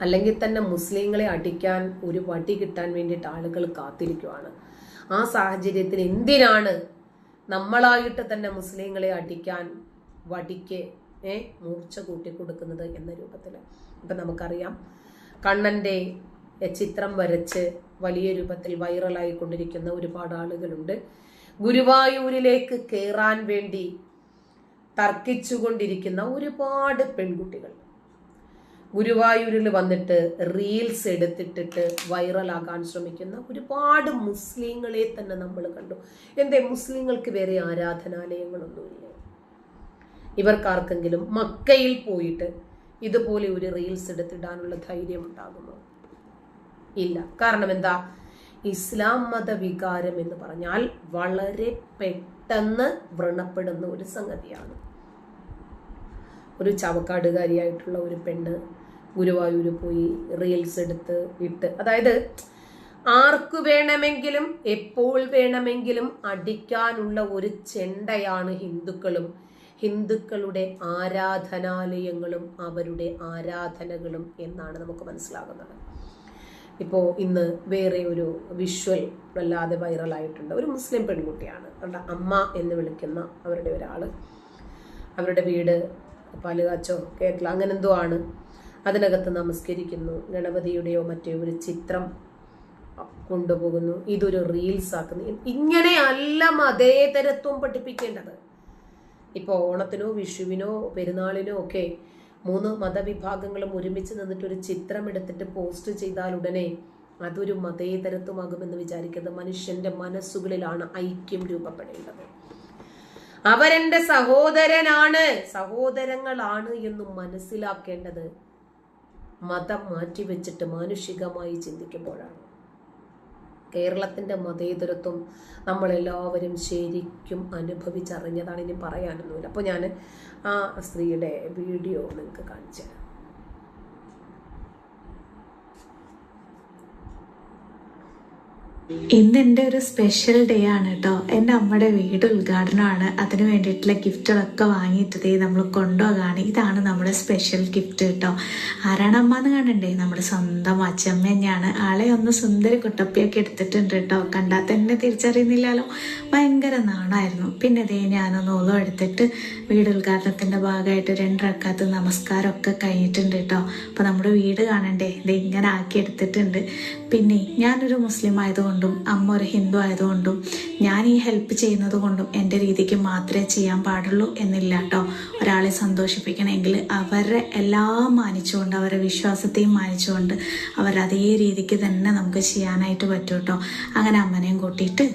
അല്ലെങ്കിൽ തന്നെ മുസ്ലിങ്ങളെ അടിക്കാൻ ഒരു വടി കിട്ടാൻ വേണ്ടിയിട്ട് ആളുകൾ കാത്തിരിക്കുവാണ്. ആ സാഹചര്യത്തിൽ എന്തിനാണ് നമ്മളായിട്ട് തന്നെ മുസ്ലിങ്ങളെ അടിക്കാൻ വടിക്ക് ഏ മൂർച്ച കൂട്ടിക്കൊടുക്കുന്നത് എന്ന രൂപത്തിൽ. ഇപ്പം നമുക്കറിയാം കണ്ണന്റെ ചിത്രം വരച്ച് വലിയ രൂപത്തിൽ വൈറലായി കൊണ്ടിരിക്കുന്ന ഒരുപാട് ആളുകളുണ്ട്. ഗുരുവായൂരിലേക്ക് കയറാൻ വേണ്ടി തർക്കിച്ചുകൊണ്ടിരിക്കുന്ന ഒരുപാട് പെൺകുട്ടികൾ. ഗുരുവായൂരിൽ വന്നിട്ട് റീൽസ് എടുത്തിട്ടിട്ട് വൈറലാകാൻ ശ്രമിക്കുന്ന ഒരുപാട് മുസ്ലിങ്ങളെ തന്നെ നമ്മൾ കണ്ടു. എന്തേ മുസ്ലിങ്ങൾക്ക് വേറെ ആരാധനാലയങ്ങളൊന്നുമില്ല. ഇവർക്കാർക്കെങ്കിലും മക്കയിൽ പോയിട്ട് ഇതുപോലെ ഒരു റീൽസ് എടുത്തിടാനുള്ള ധൈര്യം ഉണ്ടാകുമോ? ഇല്ല. കാരണം എന്താ? ഇസ്ലാം മതവികാരം എന്ന് പറഞ്ഞാൽ വളരെ പെട്ടെന്ന് വ്രണപ്പെടുന്ന ഒരു സംഗതിയാണ്. ഒരു ചവക്കാടുകാരിയായിട്ടുള്ള ഒരു പെണ്ണ് ഗുരുവായൂർ പോയി റീൽസ് എടുത്ത് ഇട്ട്. അതായത് ആർക്കു വേണമെങ്കിലും എപ്പോൾ വേണമെങ്കിലും അടിക്കാനുള്ള ഒരു ചെണ്ടയാണ് ഹിന്ദുക്കളും. ഹിന്ദുക്കളുടെ ആരാധനാലയങ്ങളും അവരുടെ ആരാധനകളും എന്നാണ് നമുക്ക് മനസ്സിലാകുന്നത്. ഇപ്പോൾ ഇന്ന് വേറെ ഒരു വിഷ്വൽ വല്ലാതെ വൈറലായിട്ടുണ്ട് ഒരു മുസ്ലിം പെൺകുട്ടിയാണ്. അവരുടെ അമ്മ എന്ന് വിളിക്കുന്ന അവരുടെ ഒരാൾ അവരുടെ വീട് പാലുകാച്ചോ കേരള അങ്ങനെ എന്തോ ആണ്. അതിനകത്ത് നമസ്കരിക്കുന്നു. ഗണപതിയുടെയോ മറ്റോ ഒരു ചിത്രം കൊണ്ടുപോകുന്നു. ഇതൊരു റീൽസ് ആക്കുന്നു. ഇങ്ങനെയല്ല മതേതരത്വം പഠിപ്പിക്കേണ്ടത്. ഇപ്പോൾ ഓണത്തിനോ വിഷുവിനോ പെരുന്നാളിനോ ഒക്കെ മൂന്ന് മതവിഭാഗങ്ങളും ഒരുമിച്ച് നിന്നിട്ട് ഒരു ചിത്രം എടുത്തിട്ട് പോസ്റ്റ് ചെയ്താൽ ഉടനെ അതൊരു മതേതരത്വമാകുമെന്ന് വിചാരിക്കുന്നത് മനുഷ്യന്റെ മനസ്സുകളിലാണ് ഐക്യം രൂപപ്പെടേണ്ടത്. അവരെന്റെ സഹോദരനാണ്. സഹോദരങ്ങളാണ് എന്നും മനസ്സിലാക്കേണ്ടത് മതം മാറ്റിവെച്ചിട്ട് മാനുഷികമായി ചിന്തിക്കുമ്പോഴാണ്. കേരളത്തിന്റെ മതേതരത്വം നമ്മളെല്ലാവരും ശരിക്കും അനുഭവിച്ചറിഞ്ഞതാണ് ഇനി പറയാനൊന്നുമില്ല. അപ്പോൾ ഞാൻ ആ സ്ത്രീയുടെ വീഡിയോ നിങ്ങൾക്ക് കാണിച്ചു തരാം. ഇന്ന് എന്റെ ഒരു സ്പെഷ്യൽ ഡേ ആണ് കേട്ടോ എന്റെ അമ്മയുടെ വീട് ഉദ്ഘാടനമാണ്. അതിന് വേണ്ടിയിട്ടുള്ള ഗിഫ്റ്റുകളൊക്കെ വാങ്ങിയിട്ടത് നമ്മൾ കൊണ്ടുപോകാണ്. ഇതാണ് നമ്മുടെ സ്പെഷ്യൽ ഗിഫ്റ്റ് കേട്ടോ ആരാണ് അമ്മ എന്ന് കാണണ്ടേ? നമ്മുടെ സ്വന്തം അച്ഛമ്മ തന്നെയാണ്. ആളെ ഒന്ന് സുന്ദര കുട്ടപ്പിയൊക്കെ എടുത്തിട്ടുണ്ട് കേട്ടോ കണ്ടാൽ തന്നെ തിരിച്ചറിയുന്നില്ലല്ലോ. ഭയങ്കര നാണായിരുന്നു. പിന്നെ ദേ ഞാനൊന്ന് ഓലോ എടുത്തിട്ട് വീട് ഉദ്ഘാടനത്തിന്റെ ഭാഗമായിട്ട് രണ്ടിറക്കാത്ത നമസ്കാരമൊക്കെ കഴിഞ്ഞിട്ടുണ്ട് കേട്ടോ അപ്പോൾ നമ്മുടെ വീട് കാണണ്ടേ? ഇത് ഇങ്ങനെ ആക്കി എടുത്തിട്ടുണ്ട്. പിന്നെ ഞാനൊരു മുസ്ലിം ആയതുകൊണ്ടും അമ്മ ഒരു ഹിന്ദു ആയതുകൊണ്ടും ഞാൻ ഈ ഹെൽപ്പ് ചെയ്യുന്നത് കൊണ്ടും എന്റെ രീതിക്ക് മാത്രമേ ചെയ്യാൻ പാടുള്ളൂ എന്നില്ല കേട്ടോ ഒരാളെ സന്തോഷിപ്പിക്കണമെങ്കിൽ അവരെ എല്ലാം മാനിച്ചുകൊണ്ട് അവരുടെ വിശ്വാസത്തെയും മാനിച്ചുകൊണ്ട് അവർ അതേ രീതിക്ക് തന്നെ നമുക്ക് ചെയ്യാനായിട്ട് പറ്റും കേട്ടോ അങ്ങനെ അമ്മനെയും കൂട്ടിയിട്ട്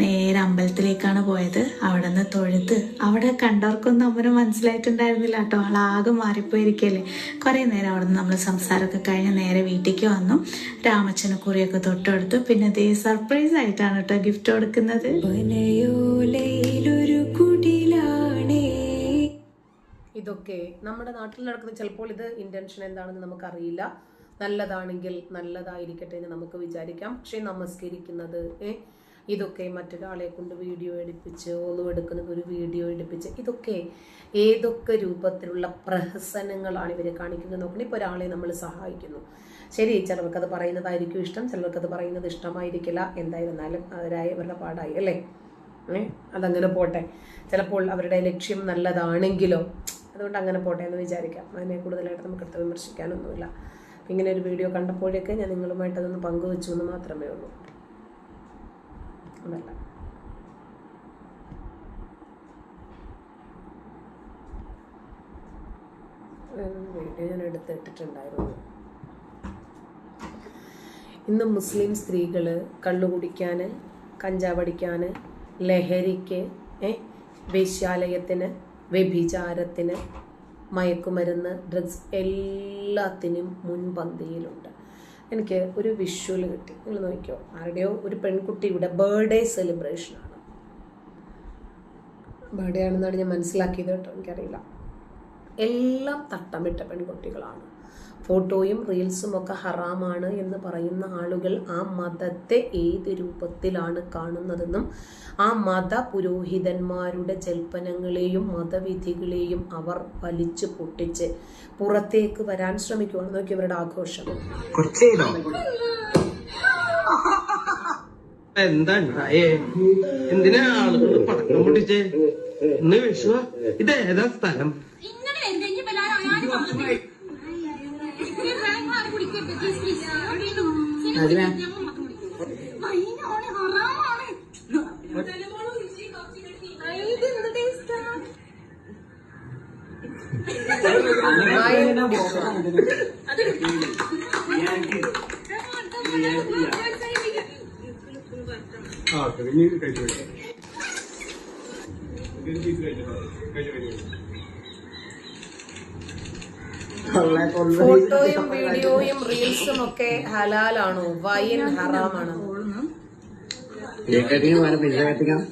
നേരെ അമ്പലത്തിലേക്കാണ് പോയത്. അവിടെ നിന്ന് തൊഴുത് അവിടെ കണ്ടവർക്കൊന്നും അമ്മന് മനസ്സിലായിട്ടുണ്ടായിരുന്നില്ല കേട്ടോ. ആളാകെ മാറിപ്പോയിരിക്കല്ലേ കുറേ നേരം അവിടെ നിന്ന് നമ്മൾ സംസാരമൊക്കെ കഴിഞ്ഞ് നേരെ വീട്ടിലേക്ക് വന്നു. രാമച്ചന് കുറിയൊക്കെ തൊട്ടെടുത്തു. പിന്നെ ദേ സർപ്രൈസ് ആയിട്ടാണ് കേട്ടോ ഗിഫ്റ്റ് കൊടുക്കുന്നത്. ഇതൊക്കെ നമ്മുടെ നാട്ടിൽ നടക്കുന്ന ചിലപ്പോൾ ഇത് ഇന്റൻഷൻ എന്താണെന്ന് നമുക്കറിയില്ല. നല്ലതാണെങ്കിൽ നല്ലതായിരിക്കട്ടെ എന്ന് നമുക്ക് വിചാരിക്കാം. പക്ഷേ നമസ്കരിക്കുന്നത് ഏ ഇതൊക്കെ മറ്റൊരാളെ കൊണ്ട് വീഡിയോ എടുപ്പിച്ച് ഒന്നുമെടുക്കുന്നത് ഒരു വീഡിയോ എടുപ്പിച്ച് ഇതൊക്കെ ഏതൊക്കെ രൂപത്തിലുള്ള പ്രഹസനങ്ങളാണ് ഇവരെ കാണിക്കുന്നത് നോക്കണം. ഇപ്പോൾ ഒരാളെ നമ്മൾ സഹായിക്കുന്നു. ശരി ചിലർക്കത് പറയുന്നതായിരിക്കും ഇഷ്ടം ചിലർക്കത് പറയുന്നത് ഇഷ്ടമായിരിക്കില്ല. എന്തായിരുന്നാലും അവരായ അവരുടെ പാടായി അല്ലേ? അതങ്ങനെ പോട്ടെ. ചിലപ്പോൾ അവരുടെ ലക്ഷ്യം നല്ലതാണെങ്കിലോ അതുകൊണ്ട് അങ്ങനെ പോട്ടെ എന്ന് വിചാരിക്കാം. അതിനെ കൂടുതലായിട്ട് നമുക്ക് അടുത്ത് വിമർശിക്കാനൊന്നുമില്ല. ഇങ്ങനെ ഒരു വീഡിയോ കണ്ടപ്പോഴേക്ക് ഞാൻ നിങ്ങളുമായിട്ട് അതൊന്ന് പങ്കുവെച്ചു എന്ന് മാത്രമേ ഉള്ളൂ. അതല്ല വീഡിയോ ഞാൻ എടുത്തിട്ടിട്ടുണ്ടായിരുന്നു. ഇന്ന് മുസ്ലിം സ്ത്രീകൾ കള്ളുകുടിക്കാൻ കഞ്ചാവടിക്കാൻ ലഹരിക്ക് വേശ്യാലയത്തിന് വ്യഭിചാരത്തിന് മയക്കുമരുന്ന് ഡ്രഗ്സ് എല്ലാത്തിനും മുൻപന്തിയിലുണ്ട്. എനിക്ക് ഒരു വിഷ്വൽ കിട്ടി. നിങ്ങൾ നോക്കിയോ ആരുടെയോ ഒരു പെൺകുട്ടിയുടെ ബർത്ത്ഡേ സെലിബ്രേഷനാണ് ബർത്ത്ഡേ ആണെന്നാണ് ഞാൻ മനസ്സിലാക്കിയത് കേട്ടോ. എനിക്കറിയില്ല. എല്ലാം തട്ടമിട്ട പെൺകുട്ടികളാണ്. ഫോട്ടോയും റീൽസും ഒക്കെ ഹറാമാണ് എന്ന് പറയുന്ന ആളുകൾ ആ മതത്തെ ഏത് രൂപത്തിലാണ് കാണുന്നതെന്നും ആ മത പുരോഹിതന്മാരുടെ ജൽപ്പനങ്ങളെയും മതവിധികളെയും അവർ വലിച്ചു പൊട്ടിച്ച് പുറത്തേക്ക് വരാൻ ശ്രമിക്കുകയാണ് നോക്കി അവരുടെ ആഘോഷം. എന്താ എന്തിനാ ആളുകൾ പടക്കം പൊട്ടിച്ചേ? ഇന്ന് വിഷു സ്ഥലം? വീണ്ടും. കഴിച്ചു കഴിച്ചു കഴിച്ചു കുടിക്കും. വൈനാണ്, ഹറാമാണ്. ഐ, ഇതെന്ത് taste ആ? വൈൻ കുടിക്കുക. അത് ഫോട്ടോയും വീഡിയോയും റീൽസും ഒക്കെ ഹലാലാണോ? വൈൻ ഹറാമാണോ?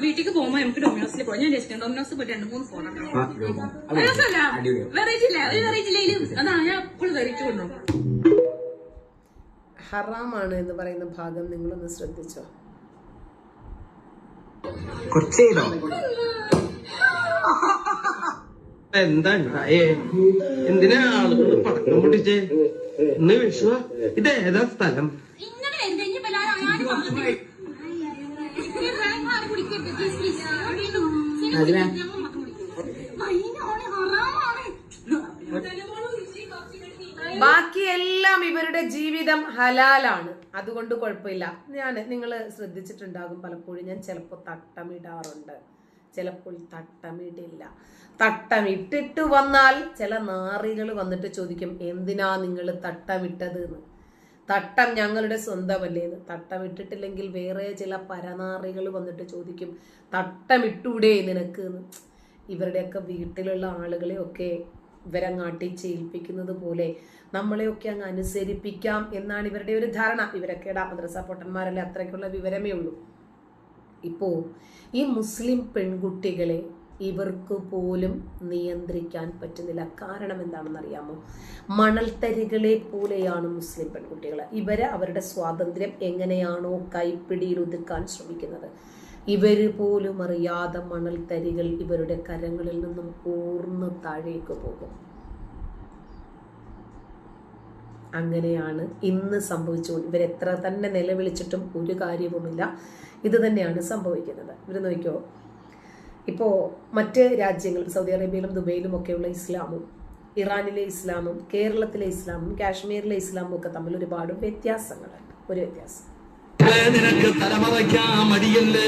വീട്ടിലേക്ക് പോകുമ്പോ നമുക്ക് ഡൊമിനോസിൽ പോകാം ഞാൻ ജസ്റ്റ് ഡൊമിനോസ് പോയിട്ട് രണ്ട് മൂന്ന് ഫോൺ വെറൈറ്റി ഇല്ല. ഒരു വെറൈറ്റി ഇല്ലെങ്കിലും അതാ ഞാൻ എപ്പോഴും വെറൈറ്റി കൊണ്ടുപോകും. ഹറാമാണ് എന്ന് പറയുന്ന ഭാഗം നിങ്ങളൊന്ന് ശ്രദ്ധിച്ചോ? കുറച്ചേ ചെയ്തോ? എന്താ ഉണ്ടായേ എന്തിനാ ആളുകൾ പടക്കം പൊട്ടിച്ചേ ഇന്ന് വിഷു ഇത് ഏതാ സ്ഥലം ബാക്കി എല്ലാം ഇവരുടെ ജീവിതം ഹലാലാണ് അതുകൊണ്ട് കുഴപ്പമില്ല ഞാൻ നിങ്ങൾ ശ്രദ്ധിച്ചിട്ടുണ്ടാകും പലപ്പോഴും ഞാൻ ചിലപ്പോൾ തട്ടമിടാറുണ്ട് ചിലപ്പോൾ തട്ടമിടില്ല. തട്ടമിട്ടിട്ട് വന്നാൽ ചില നാറികൾ വന്നിട്ട് ചോദിക്കും എന്തിനാ നിങ്ങൾ തട്ടമിട്ടത് എന്ന് തട്ടം ഞങ്ങളുടെ സ്വന്തമല്ലേന്ന് തട്ടമിട്ടിട്ടില്ലെങ്കിൽ വേറെ ചില പരനാറികൾ വന്നിട്ട് ചോദിക്കും തട്ടമിട്ടൂടെ നിനക്ക്? എന്ന്. ഇവരുടെയൊക്കെ വീട്ടിലുള്ള ആളുകളെയൊക്കെ ഇവരങ്ങാട്ടി ചെയ്യിപ്പിക്കുന്നത് പോലെ നമ്മളെയൊക്കെ അങ്ങ് അനുസരിപ്പിക്കാം എന്നാണ് ഇവരുടെ ഒരു ധാരണ. ഇവരൊക്കെ ഇടാ മദ്രസ പൊട്ടന്മാരല്ലേ? അത്രയ്ക്കുള്ള വിവരമേ ഉള്ളൂ. ഇപ്പോ ഈ മുസ്ലിം പെൺകുട്ടികളെ ഇവർക്ക് പോലും നിയന്ത്രിക്കാൻ പറ്റുന്നില്ല. കാരണം എന്താണെന്നറിയാമോ? മണൽത്തരികളെ പോലെയാണ് മുസ്ലിം പെൺകുട്ടികൾ. ഇവരെ അവരുടെ സ്വാതന്ത്ര്യം എങ്ങനെയാണോ കൈപ്പിടിയിൽ ഒതുക്കാൻ ശ്രമിക്കുന്നത്. ഇവർ പോലും അറിയാതെ മണൽത്തരികൾ ഇവരുടെ കരങ്ങളിൽ നിന്നും ഊർന്ന് താഴേക്ക് പോകും. അങ്ങനെയാണ് ഇന്ന് സംഭവിച്ചുകൊണ്ട് ഇവരെത്ര തന്നെ നിലവിളിച്ചിട്ടും ഒരു കാര്യവുമില്ല. ഇത് തന്നെയാണ് സംഭവിക്കുന്നത്. ഇവർ നോക്കിയോ ഇപ്പോൾ മറ്റ് രാജ്യങ്ങൾ സൗദി അറേബ്യയിലും ദുബൈയിലും ഒക്കെയുള്ള ഇസ്ലാമും ഇറാനിലെ ഇസ്ലാമും കേരളത്തിലെ ഇസ്ലാമും കാശ്മീരിലെ ഇസ്ലാമും ഒക്കെ തമ്മിൽ ഒരുപാട് വ്യത്യാസങ്ങളുണ്ട് ഒരു വ്യത്യാസം. നിനക്ക് തലമറയ്ക്കാൻ മടിയല്ലേ?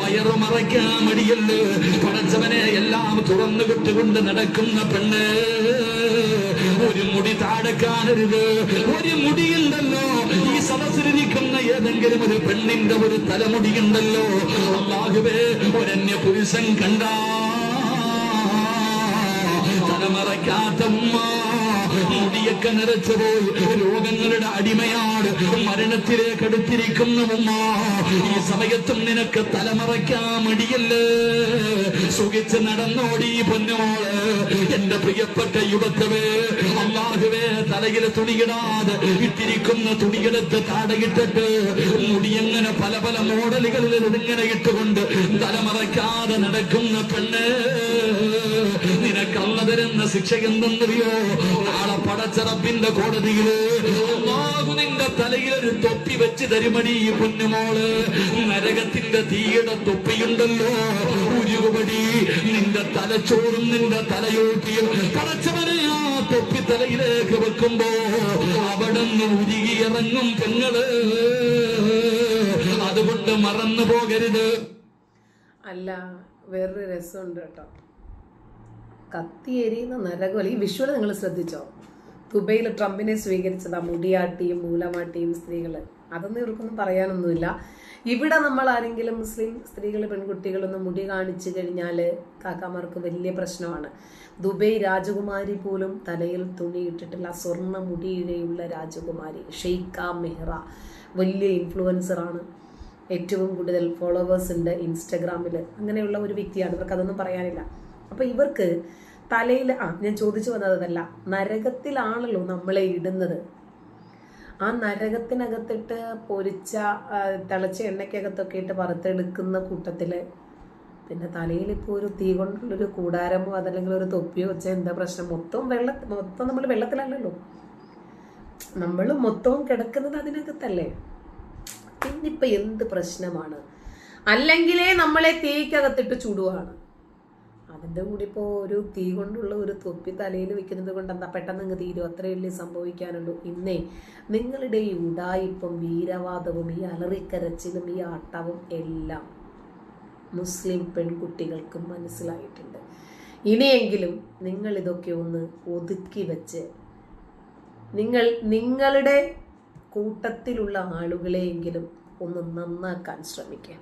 വയറു മറയ്ക്കാൻ മടിയല്ലേ? പടച്ചവനെ എല്ലാം തുറന്നു വിട്ടുകൊണ്ട് നടക്കുന്ന പെണ്ണ്. മുടി താഴെക്കാനരുത്. ഒരു മുടിയുണ്ടല്ലോ. ഈ സദസ്സിലിരിക്കുന്ന ഏതെങ്കിലും ഒരു പെണ്ണിന്റെ ഒരു തലമുടിയുണ്ടല്ലോ. അള്ളാഹുവേ ഒരന്യ പുരുഷൻ കണ്ടാ. തലമറയ്ക്കാത്ത മുടിയൊക്കെ നിറച്ചുപോയി രോഗങ്ങളുടെ അടിമയാണ് മരണത്തിലേക്ക് അടുത്തിരിക്കുന്ന ഉമ്മ. ഈ സമയത്തും നിനക്ക് തലമറയ്ക്കാൻ മടിയല്ലേ? സുഖിച്ച് നടന്നോടി പൊന്നോൾ. എന്റെ പ്രിയപ്പെട്ട യുവത്വേ അള്ളാഹുവേ തലയിൽ തുണിയിടാതെ ഇട്ടിരിക്കുന്ന തുണിയെടുത്ത് താടയിട്ടിട്ട് മുടിയങ്ങനെ പല പല മോഡലുകളിൽ ഇതിങ്ങനെ ഇട്ടുകൊണ്ട് തലമറയ്ക്കാതെ നടക്കുന്ന പെണ്ണ്. തരുന്ന ശിക്ഷ എന്തെന്നറിയോ നാളെ പടച്ചറപ്പിന്റെ കോടതിയിൽ നിന്റെ തലയിൽ ഒരു തൊപ്പി വെച്ച് തരുമണി ഈ പൊന്നുമോൾ. നരകത്തിന്റെ തീയുടെ തൊപ്പിയുണ്ടല്ലോ. ഉരുകുപടി നിന്റെ തലച്ചോറും നിന്റെ തലയോട്ടിയും. പടച്ചവനെ ആ തൊപ്പി തലയിലേക്ക് വെക്കുമ്പോ അവിടെ നിന്ന് ഉരുകി ഇറങ്ങും പെങ്ങൾ. അതുകൊണ്ട് മറന്നു പോകരുത്. അല്ല വേറൊരു രസമുണ്ട് കേട്ടോ. കത്തിയെരിയുന്ന നരകോല ഈ വിഷ്വൽ നിങ്ങൾ ശ്രദ്ധിച്ചോ? ദുബൈയിൽ ട്രംപിനെ സ്വീകരിച്ചതാ മുടിയാട്ടിയും മൂലമാട്ടിയും സ്ത്രീകൾ അതൊന്നും ഇവർക്കൊന്നും പറയാനൊന്നുമില്ല. ഇവിടെ നമ്മൾ ആരെങ്കിലും മുസ്ലിം സ്ത്രീകൾ പെൺകുട്ടികളൊന്നും മുടി കാണിച്ചു കഴിഞ്ഞാൽ കാക്കാമാർക്ക് വലിയ പ്രശ്നമാണ്. ദുബൈ രാജകുമാരി പോലും തലയിൽ തുണി ഇട്ടിട്ടില്ല. സ്വർണ മുടിയിഴയുള്ള രാജകുമാരി ഷെയ്ഖ മെഹ്റ വലിയ ഇൻഫ്ലുവൻസറാണ് ഏറ്റവും കൂടുതൽ ഫോളോവേഴ്സ് ഉണ്ട് ഇൻസ്റ്റഗ്രാമിൽ അങ്ങനെയുള്ള ഒരു വ്യക്തിയാണ്. ഇവർക്ക് അതൊന്നും പറയാനില്ല. അപ്പോൾ ഇവർക്ക് തലയിൽ ആ ഞാൻ ചോദിച്ചു വന്നതല്ല നരകത്തിലാണല്ലോ നമ്മളെ ഇടുന്നത്. ആ നരകത്തിനകത്തിട്ട് പൊരിച്ച തിളച്ച എണ്ണയ്ക്കകത്തൊക്കെ ഇട്ട് വറുത്തെടുക്കുന്ന കൂട്ടത്തിൽ പിന്നെ തലയിൽ ഇപ്പോൾ ഒരു തീ കൊണ്ടുള്ളൊരു കൂടാരമോ അതല്ലെങ്കിൽ ഒരു തൊപ്പിയോ വെച്ചാൽ എന്താ പ്രശ്നം? മൊത്തം വെള്ള മൊത്തം നമ്മൾ വെള്ളത്തിലല്ലല്ലോ. നമ്മൾ മൊത്തവും കിടക്കുന്നത് അതിനകത്തല്ലേ? പിന്നിപ്പ എന്ത് പ്രശ്നമാണ്? അല്ലെങ്കിലേ നമ്മളെ തീക്കകത്തിട്ട് ചുടുവാണ്. അതിന്റെ കൂടി ഇപ്പോൾ ഒരു തീ കൊണ്ടുള്ള ഒരു തൊപ്പി തലയിൽ വെക്കുന്നത് കൊണ്ട് എന്താ പെട്ടെന്ന് അങ്ങ് തീരും. അത്രയല്ലേ സംഭവിക്കാനുള്ളൂ. ഇന്നേ നിങ്ങളുടെ ഈ ഉടായിപ്പും വീരവാദവും ഈ അലറിക്കരച്ചിലും ഈ ആട്ടവും എല്ലാം മുസ്ലിം പെൺകുട്ടികൾക്കും മനസ്സിലായിട്ടുണ്ട്. ഇനിയെങ്കിലും നിങ്ങൾ ഇതൊക്കെ ഒന്ന് ഒതുക്കി വെച്ച് നിങ്ങൾ നിങ്ങളുടെ കൂട്ടത്തിലുള്ള ആളുകളെയെങ്കിലും ഒന്ന് നന്നാക്കാൻ ശ്രമിക്കുക.